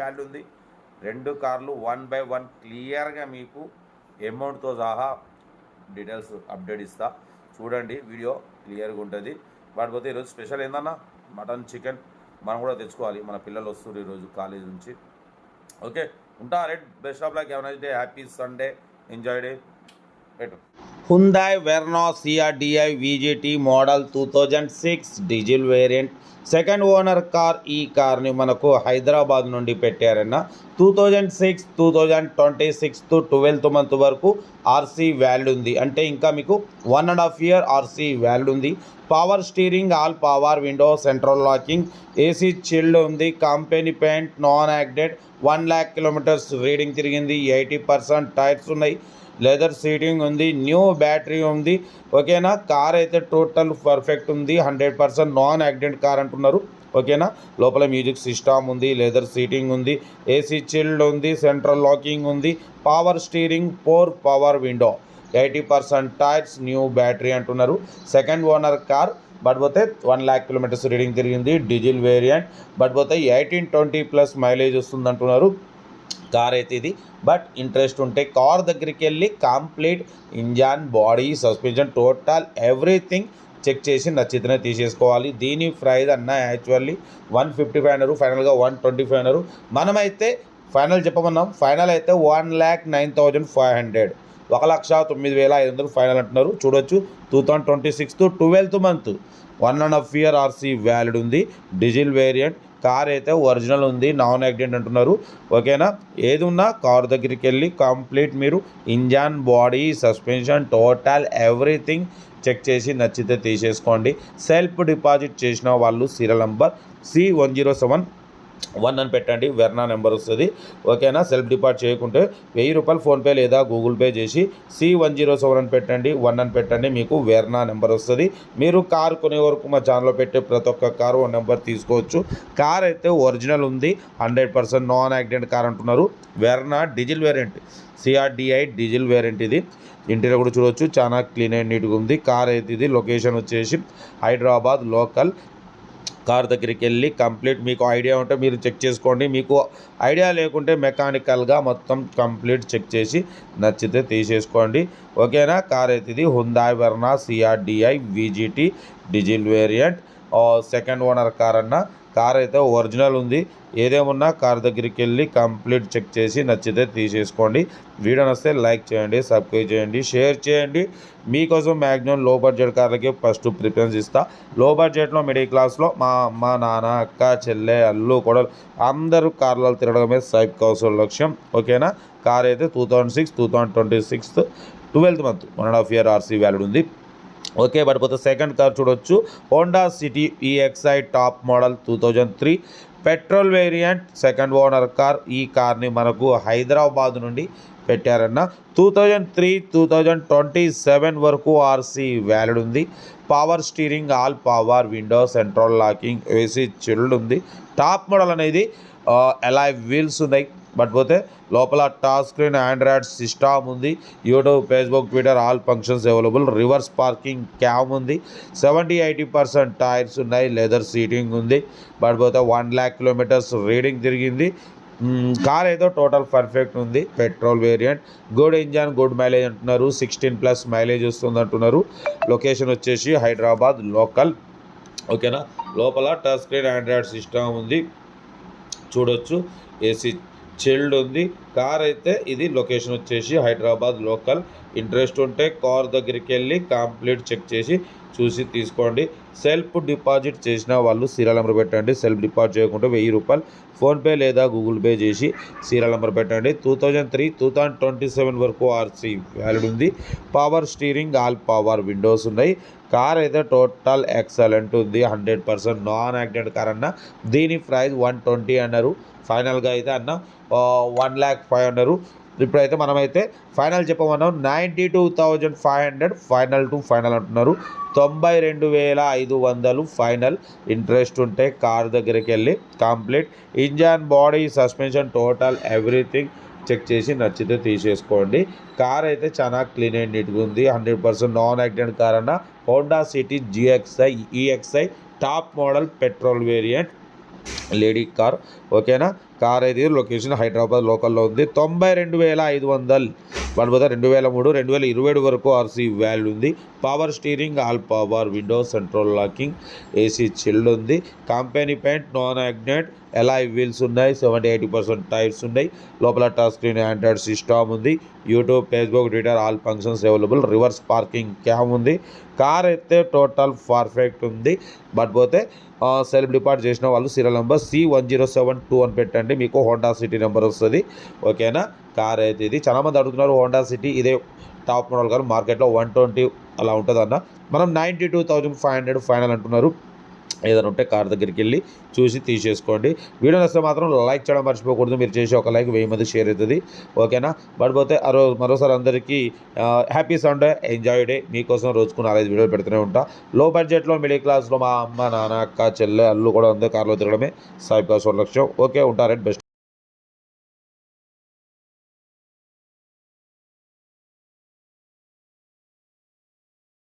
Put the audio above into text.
Value ఉంది. రెండు కార్లు వన్ బై వన్ క్లియర్గా మీకు అమౌంట్తో సహా డీటెయిల్స్ అప్డేట్ ఇస్తా. చూడండి వీడియో క్లియర్గా ఉంటుంది. వాటిపోతే ఈరోజు స్పెషల్ ఏందన్నా? మటన్ చికెన్ మనం కూడా తెచ్చుకోవాలి. మన పిల్లలు వస్తారు ఈరోజు కాలేజ్ నుంచి. ఓకే ఉంటా రైట్ బెస్ట్ ఆఫ్ లైక్. ఎవరైతే day happy Sunday. Enjoy day. పెట్టు. Hyundai Verna CRDI VGT model two thousand six diesel variant second owner car ఈ కార్ని మనకు హైదరాబాద్ నుండి పెట్టారన్న two thousand six two thousand twenty sixth twelfth month వరకు RC valid ఉంది. అంటే ఇంకా మీకు one and half year RC valid ఉంది. Power steering all power window central locking AC chilled ఉంది. Company paint non యాక్డెడ్ one lakh kilometres reading తిరిగింది. Eighty percent tyres ఉన్నాయి. Leather seating ఉంది. న్యూ బ్యాటరీ ఉంది. ఓకేనా కార్ అయితే టోటల్ పర్ఫెక్ట్ ఉంది. Hundred percent non accident car అంటున్నారు ఓకేనా లోపల మ్యూజిక్ సిస్టమ్ ఉంది. లెదర్ సీటింగ్ ఉంది. ఏసీ చిల్డ్ ఉంది సెంట్రల్ లాకింగ్ ఉంది power steering four power window eighty percent tyres new battery అంటున్నారు. సెకండ్ ఓనర్ కార్ బట్ పోతే వన్ ల్యాక్ కిలోమీటర్స్ రీడింగ్ తిరిగింది డీజిల్ వేరియంట్ బట్ పోతే ఎయిటీన్ ట్వంటీ ప్లస్ మైలేజ్ వస్తుంది అంటున్నారు. కార్ అయితే ఇది. బట్ ఇంట్రెస్ట్ ఉంటే కార్ దగ్గరికి వెళ్ళి complete engine body suspension total everything check చేసి నచ్చితేనే తీసేసుకోవాలి. దీని ప్రైజ్ అన్న యాక్చువల్లీ వన్ ఫిఫ్టీ ఫైవ్ అన్నారు ఫైనల్గా వన్ ట్వంటీ ఫైవ్ అన్నారు. మనమైతే ఫైనల్ చెప్పమన్నాం. ఫైనల్ అయితే one lakh nine thousand five hundred. ఒక లక్ష తొమ్మిది వేల ఐదు వందలు ఫైనల్ అంటున్నారు. చూడొచ్చు. Two thousand twenty sixth twelfth month. One and half year RC valid ఉంది. Diesel variant. కార్ అయితే ఒరిజినల్ ఉంది. నాన్ యాక్సిడెంట్ అంటున్నారు. ఓకేనా? ఏది ఉన్నా కార్ దగ్గరికి వెళ్ళి కంప్లీట్ మీరు engine body suspension total everything check చేసి నచ్చితే తీసేసుకోండి. సెల్ఫ్ డిపాజిట్ చేసిన వాళ్ళు serial number C one zero seven one అని పెట్టండి వెర్నా నెంబర్ వస్తుంది. ఓకేనా? సెల్ఫ్ డిపార్ట్ చేయకుంటే వెయ్యి రూపాయలు ఫోన్పే లేదా గూగుల్ పే చేసి సి వన్ జీరో సెవెన్ అని పెట్టండి వన్ అని పెట్టండి మీకు వెర్నా నెంబర్ వస్తుంది. మీరు కార్ కొనే వరకు మా ఛానల్లో పెట్టే ప్రతి ఒక్క కారు ఓ నెంబర్ తీసుకోవచ్చు. కార్ అయితే ఒరిజినల్ ఉంది hundred percent non accident car అంటున్నారు. Verna diesel variant CRDI diesel variant ఇది. ఇంటీరియర్ కూడా చూడవచ్చు చాలా క్లీన్ అండ్ నీట్గా ఉంది. కార్ అయితే ఇది లొకేషన్ వచ్చేసి హైదరాబాద్ లోకల్ కార్ దగ్గరికి వెళ్ళి కంప్లీట్ మీకు ఐడియా ఉంటే మీరు చెక్ చేసుకోండి. మీకు ఐడియా లేకుంటే మెకానికల్గా మొత్తం కంప్లీట్ చెక్ చేసి నచ్చితే తీసేసుకోండి. ఓకేనా? కార్ అయితే ఇది Hyundai Verna CRDI VGT diesel variant. Second owner car అన్న. కార్ అయితే ఒరిజినల్ ఉంది. ఏదేమున్నా కార్ దగ్గరికి వెళ్ళి కంప్లీట్ చెక్ చేసి నచ్చితే తీసేసుకోండి. వీడియో నచ్చితే లైక్ చేయండి సబ్స్క్రైబ్ చేయండి షేర్ చేయండి. మీకోసం మ్యాక్సిమం లో బడ్జెట్ కార్లకి ఫస్ట్ ప్రిఫరెన్స్ ఇస్తా. లో బడ్జెట్లో మిడిల్ క్లాస్లో మా అమ్మ నాన్న అక్క చెల్లె అల్లు కూడా అందరూ కార్లలో తిరగడమే సైబ్ కౌసల్ లక్ష్యం. ఓకేనా కార్ అయితే two thousand six two thousand twenty sixth twelfth month one and half year RC valid ఉంది. ఓకే పడిపోతే సెకండ్ కార్ చూడొచ్చు. Honda City EXI top model two thousand three petrol variant second owner car ఈ కార్ని మనకు హైదరాబాద్ నుండి పెట్టారన్న. Two thousand three two thousand twenty seven వరకు RC valid ఉంది. Power steering all power window central locking AC chilled ఉంది. Top model అనేది ఎలా wheels ఉన్నాయి. బట్ పోతే లోపల టచ్ స్క్రీన్ ఆండ్రాయిడ్ సిస్టమ్ ఉంది. YouTube Facebook Twitter all functions available reverse parking cam ఉంది. సెవెంటీ ఎయిటీ పర్సెంట్ టైర్స్ ఉన్నాయి. లెదర్ సీటింగ్ ఉంది. బట్ పోతే వన్ ల్యాక్ కిలోమీటర్స్ రీడింగ్ తిరిగింది. కార్ ఏదో టోటల్ పర్ఫెక్ట్ ఉంది. Petrol variant good engine good mileage అంటున్నారు. Sixteen plus mileage వస్తుంది అంటున్నారు. లొకేషన్ వచ్చేసి హైదరాబాద్ లోకల్. ఓకేనా? లోపల టచ్ స్క్రీన్ ఆండ్రాయిడ్ సిస్టమ్ ఉంది. చూడొచ్చు. ఏసీ చిల్డ్ ఉంది. కార్ అయితే ఇది లొకేషన్ వచ్చేసి హైదరాబాద్ లోకల్. ఇంట్రెస్ట్ ఉంటే కార్ దగ్గరికి వెళ్ళి కంప్లీట్ చెక్ చేసి చూసి తీసుకోండి. సెల్ఫ్ డిపాజిట్ చేసిన వాళ్ళు సీరియల్ నెంబర్ పెట్టండి. సెల్ఫ్ డిపాజిట్ చేయకుండా వెయ్యి రూపాయలు ఫోన్పే లేదా గూగుల్ పే చేసి సీరియల్ నెంబర్ పెట్టండి. Two thousand three two thousand twenty seven వరకు ఆర్సీ వ్యాలిడ్ ఉంది. Power steering all power windows ఉన్నాయి. కార్ అయితే టోటల్ ఎక్సలెంట్ ఉంది. Hundred percent non accident car అన్న. దీని ప్రైస్ వన్ ట్వంటీ అన్నారు. ఫైనల్గా అయితే అన్న వన్ ల్యాక్ ఫైవ్ అన్నారు. ఇప్పుడైతే మనమైతే final చెప్పమన్నాం ninety two thousand five hundred final to final అంటున్నారు. తొంభై రెండు వేల ఐదు వందలు ఫైనల్ ఇంట్రెస్ట్ ఉంటే కార్ దగ్గరికి వెళ్ళి complete engine body suspension total everything check చేసి నచ్చితే తీసేసుకోండి. కార్ అయితే చాలా క్లీన్ అండ్ నీట్గా ఉంది. Hundred percent non accident car అన్న Honda City GXI EXI top model petrol variant lady car ఓకేనా? కార్ అయితే లొకేషన్ హైదరాబాద్ లోకల్లో ఉంది. తొంభై రెండు వేల ఐదు వందలు పడిపోతే రెండు వేల మూడు రెండు వేల ఇరవై ఏడు వరకు ఆర్సీ వాల్యూ ఉంది. Power steering all power windows central locking AC chilled ఉంది. కంపెనీ పెయింట్ నాన్ అగ్నెట్ ఎలాయ్ వీల్స్ ఉన్నాయి సెవెంటీ ఎయిటీ పర్సెంట్ టైర్స్ ఉన్నాయి. లోపల టచ్ స్క్రీన్ ఆండ్రాయిడ్ సిస్టమ్ ఉంది. YouTube Facebook Twitter all functions available reverse parking cam ఉంది. Car అయితే total perfect ఉంది. But పోతే సెల్ఫ్ డిపార్ట్ చేసిన వాళ్ళు serial number C one zero seven two అని పెట్టండి. మీకు హోండా సిటీ నెంబర్ వస్తుంది. ఓకేనా? కార్ అయితే ఇది. చాలామంది అడుగుతున్నారు హోండా సిటీ ఇదే టాప్ మోడల్ కార్ మార్కెట్లో వన్ ట్వంటీ అలా ఉంటుందన్న. మనం ninety two thousand five hundred final అంటున్నారు. ఏదైనా ఉంటే కార్ దగ్గరికి వెళ్ళి చూసి తీసేసుకోండి. వీడియో నచ్చితే మాత్రం లైక్ చేయడం మర్చిపోకూడదు. మీరు చేసే ఒక లైక్ వెయ్యి మంది షేర్ అవుతుంది. ఓకేనా? పడిపోతే ఆ రోజు మరోసారి అందరికీ హ్యాపీ సండే ఎంజాయ్ డే మీకోసం రోజుకు నాలుగైదు వీడియోలు పెడుతూనే ఉంటా. లో బడ్జెట్లో మిడిల్ క్లాస్లో మా అమ్మ నాన్న అక్క చెల్లె అల్లు కూడా ఉంది కార్లో తిరగడమే సాయిబ్ కాసు లక్ష్యం. ఓకే ఉంటారండి బెస్ట్.